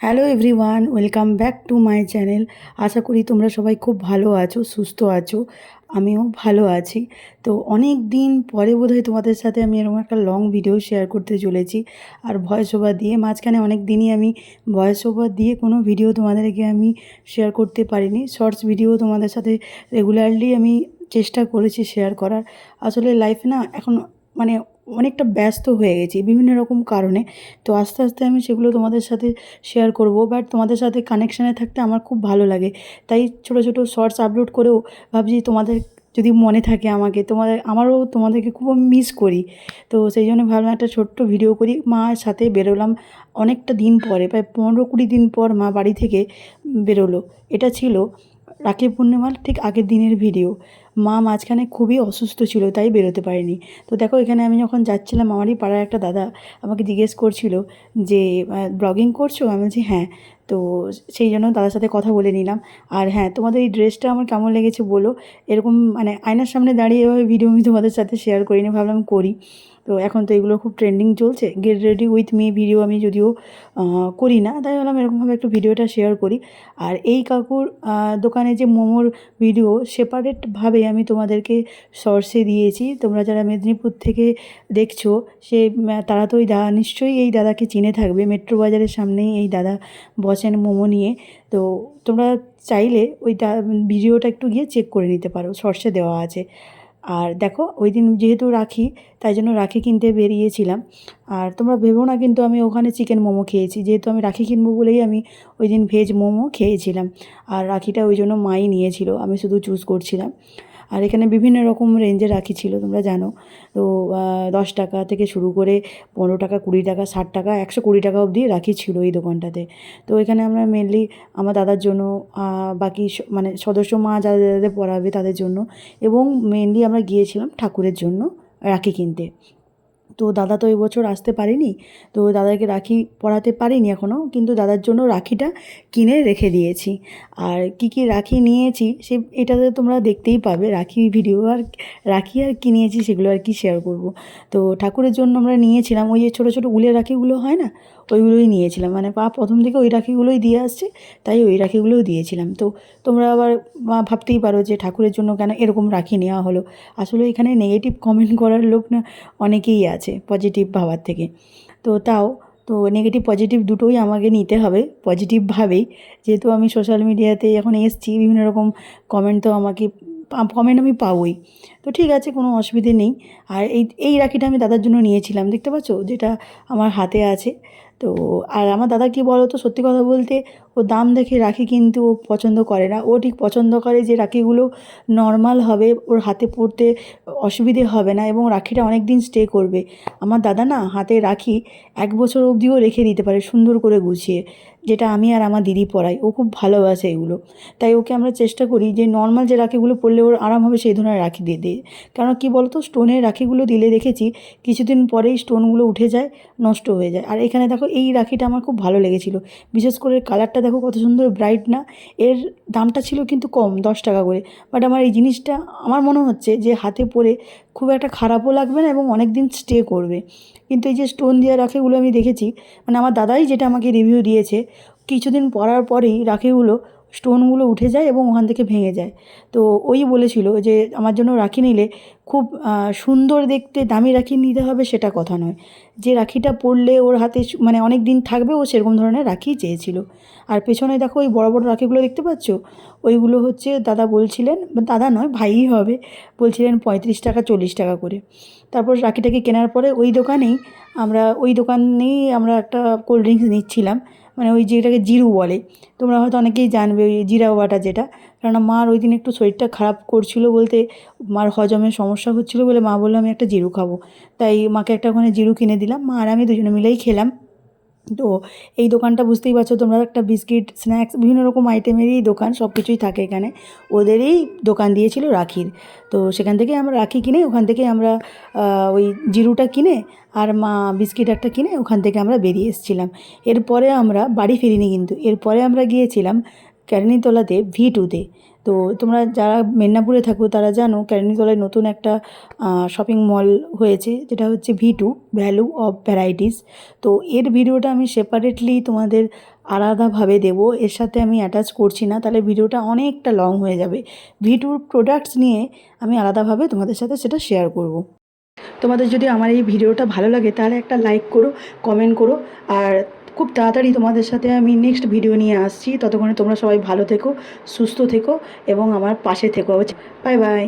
Hello everyone welcome back to my channel আশা করি তোমরা সবাই খুব ভালো আছো, সুস্থ আছো, আমিও ভালো আছি। তো অনেক দিন পরে বোধহয় তোমাদের সাথে আমি এরকম একটা লং ভিডিও শেয়ার করতে চলেছি। আর ভয়েস ওভার দিয়ে মাঝখানে অনেক দিনই আমি ভয়েস ওভার দিয়ে কোনো ভিডিও তোমাদেরকে আমি শেয়ার করতে পারিনি। শর্টস ভিডিও তোমাদের সাথে রেগুলারলি আমি চেষ্টা করেছি শেয়ার করার। আসলে লাইফে না এখন মানে অনেকটা ব্যস্ত হয়ে গেছি বিভিন্ন রকম কারণে। তো আস্তে আস্তে আমি সেগুলো তোমাদের সাথে শেয়ার করব। বাট তোমাদের সাথে কানেকশানে থাকতে আমার খুব ভালো লাগে। তাই ছোটো ছোটো শর্টস আপলোড করেও ভাবছি তোমাদের যদি মনে থাকে আমাকে, তোমাদের, আমারও তোমাদেরকে খুব মিস করি। তো সেই জন্য ভাবলাম একটা ছোট্ট ভিডিও করি। মার সাথে বেরোলাম অনেকটা দিন পরে, প্রায় পনেরো কুড়ি দিন পর মা বাড়ি থেকে বেরোলো। এটা ছিল রাখি পূর্ণিমার ঠিক আগের দিনের ভিডিও মা মাঝখানে খুবই অসুস্থ ছিল, তাই বেরোতে পারেনি। তো দেখো, এখানে আমি যখন যাচ্ছিলাম, আমারই পাড়ার একটা দাদা আমাকে জিজ্ঞেস করছিল যে ব্লগিং করছ? আমি বলছি হ্যাঁ। তো সেই জন্য দাদার সাথে কথা বলে নিলাম। আর হ্যাঁ তোমাদের এই ড্রেসটা আমার কেমন লেগেছে বলো? এরকম মানে আয়নার সামনে দাঁড়িয়ে এভাবে ভিডিও আমি তোমাদের সাথে শেয়ার করিনি, ভাবলাম করি। তো এখন তো এগুলো খুব ট্রেন্ডিং চলছে। Get ready with me video আমি যদিও করি না, তাই ভাবলাম এরকমভাবে একটু ভিডিওটা শেয়ার করি। আর এই কাকুর দোকানে যে মোমোর ভিডিও সেপারেটভাবে আমি তোমাদেরকে সর্ষে দিয়েছি। তোমরা যারা মেদিনীপুর থেকে দেখছ, সে তারা তো ওই দাদা নিশ্চয়ই এই দাদাকে চিনে থাকবে। মেট্রো বাজারের সামনেই এই দাদা বসেন মোমো নিয়ে। তো তোমরা চাইলে ওই ভিডিওটা একটু গিয়ে চেক করে নিতে পারো সর্ষে দেওয়া আছে। আর দেখো ওই দিন যেহেতু রাখি, তাই জন্য রাখি কিনতে বেরিয়েছিলাম। আর তোমরা ভেবো না, কিন্তু আমি ওখানে চিকেন মোমো খেয়েছি। যেহেতু আমি রাখি কিনবো বলেই আমি ওই দিন ভেজ মোমো খেয়েছিলাম। আর রাখিটা ওই জন্য মাই নিয়েছিল, আমি শুধু চুজ করছিলাম। আর এখানে বিভিন্ন রকম রেঞ্জে রাখি ছিল, তোমরা জানো। তো দশ টাকা থেকে শুরু করে পনেরো টাকা, কুড়ি টাকা, ষাট টাকা, একশো কুড়ি টাকা অবধি রাখি ছিল এই দোকানটাতে। তো এখানে আমরা মেনলি আমার দাদার জন্য বাকি মানে সদস্য মা যাদের যাদের পড়াবে তাদের জন্য এবং মেনলি আমরা গিয়েছিলাম ঠাকুরের জন্য রাখি কিনতে। তো দাদা তো এবছর আসতে পারেনি, তো দাদাকে রাখি পড়াতে পারিনি এখনও, কিন্তু দাদার জন্য রাখিটা কিনে রেখে দিয়েছি। আর কি কি রাখি নিয়েছি, সে এটাতে তোমরা দেখতেই পাবে, রাখি ভিডিও আর রাখি আর কী নিয়েছি সেগুলো আর কি শেয়ার করব। তো ঠাকুরের জন্য আমরা নিয়েছিলাম, ওই যে ছোটো ছোটো উলের রাখিগুলো হয় না, ওইগুলোই নিয়েছিলাম। মানে পা প্রথম থেকে ওই রাখিগুলোই দিয়ে আসছে, তাই ওই রাখিগুলোও দিয়েছিলাম। তো তোমরা আবার ভাবতেই পারো যে ঠাকুরের জন্য কেন এরকম রাখি নেওয়া হলো। আসলে এখানে নেগেটিভ কমেন্ট করার লোক না অনেকেই আছে। পজিটিভ ভাবার থেকে। তো তাও, তো নেগেটিভ পজিটিভ দুটোই আমাকে নিতে হবে। পজিটিভভাবেই যেহেতু আমি সোশ্যাল মিডিয়াতে এখন এসছি, বিভিন্ন রকম কমেন্ট তো আমাকে কমেন্ট আমি পাবোই। তো ঠিক আছে, কোনো অসুবিধে নেই। আর এই এই রাখিটা আমি দাদার জন্য নিয়েছিলাম, দেখতে পাচ্ছ? যেটা আমার হাতে আছে। তো, আর আমার দাদা কি বলো তো সত্যি কথা বলতে ও দাম দেখে রাখি কিন্তু ও পছন্দ করে না। ও ঠিক পছন্দ করে যে রাখিগুলো নর্মাল হবে, ওর হাতে পরতে অসুবিধে হবে না এবং রাখিটা অনেক দিন স্টে করবে। আমার দাদা না হাতে রাখি এক বছর অবধিও রেখে দিতে পারে সুন্দর করে গুছিয়ে, যেটা আমি আর আমার দিদি পরাই ও খুব ভালোবাসে এগুলো। তাই ওকে আমরা চেষ্টা করি যে নর্মাল যে রাখিগুলো পরলে ওর আরাম হবে সেই ধরনের রাখি দিয়ে দিই কারণ কী বলতো? স্টোনের রাখিগুলো দিলে দেখেছি কিছুদিন পরেই স্টোনগুলো উঠে যায়, নষ্ট হয়ে যায়। আর এখানে দেখো এই রাখিটা আমার খুব ভালো লেগেছিলো। বিশেষ করে কালারটা দেখো কত সুন্দর ব্রাইট না? এর দামটা ছিল কিন্তু কম, দশ টাকা করে। বাট আমার এই জিনিসটা, আমার মনে হচ্ছে যে হাতে পরে খুব একটা খারাপও লাগবে না এবং অনেক দিন স্টে করবে। কিন্তু এই যে স্টোন দেওয়া রাখিগুলো আমি দেখেছি মানে আমার দাদাই যেটা আমাকে রিভিউ দিয়েছে, কিছুদিন পরার পরেই রাখিগুলো স্টোনগুলো উঠে যায় এবং ওখান থেকে ভেঙে যায়। তো ওই বলেছিল যে, আমার জন্য রাখি নিলে খুব সুন্দর দেখতে দামি রাখি নিতে হবে সেটা কথা নয়। যে রাখিটা পরলে ওর হাতে মানে অনেক দিন থাকবে, ও সেরকম ধরনের রাখি চেয়েছিল। আর পেছনে দেখো ওই বড় বড় রাখিগুলো দেখতে পাচ্ছ? ওইগুলো হচ্ছে দাদা বলছিলেন দাদা নয়, ভাইই হবে, বলছিলেন পঁয়ত্রিশ টাকা, চল্লিশ টাকা করে। তারপর রাখিটাকে কেনার পরে ওই দোকানেই আমরা, ওই দোকানেই আমরা একটা কোল্ড ড্রিঙ্কস নিচ্ছিলাম। মানে ওই যেটাকে জিরু বলে। তোমরা হয়তো অনেকেই জানবে ওই জিরা বাটা যেটা। কেননা মার ওই দিন একটু শরীরটা খারাপ করছিল বলতে মার হজমের সমস্যা হচ্ছিল বলে মা বলল, আমি একটা জিরু খাব। তাই মাকে একটা ওখানে জিরু কিনে দিলাম। মা আর আমি দুজনে মিলেই খেলাম। তো এই দোকানটা বুঝতেই পারছ, তোমরা একটা বিস্কিট, স্ন্যাক্স, বিভিন্ন রকম আইটেমেরই দোকান, সব কিছুই থাকে এখানে। ওদেরই দোকান দিয়েছিল রাখির। তো সেখান থেকে আমরা রাখি কিনে, ওখান থেকে আমরা ওই জিরুটা কিনে আর মা বিস্কিট একটা কিনে, ওখান থেকে আমরা বেরিয়ে এসেছিলাম। এরপরে আমরা বাড়ি ফিরিনি কিন্তু, এরপরে আমরা গিয়েছিলাম ক্যারিনিতলাতে ভি টুতে তো তোমরা যারা মেদিনীপুরে থাকো, তারা জানো ক্যানিতলায় নতুন একটা শপিং মল হয়েছে, যেটা হচ্ছে V two value of varieties তো এর ভিডিওটা আমি সেপারেটলি তোমাদের আলাদাভাবে দেবো, এর সাথে আমি অ্যাটাচ করছি না, তাহলে ভিডিওটা অনেকটা লং হয়ে যাবে ভি টুর প্রোডাক্টস নিয়ে আমি আলাদাভাবে তোমাদের সাথে সেটা শেয়ার করব। তোমাদের যদি আমার এই ভিডিওটা ভালো লাগে, তাহলে একটা লাইক করো কমেন্ট করো, আর খুব তাড়াতাড়ি তোমাদের সাথে আমি নেক্সট ভিডিও নিয়ে আসছি। ততক্ষণে তোমরা সবাই ভালো থেকো, সুস্থ থেকো এবং আমার পাশে থেকো। Bye bye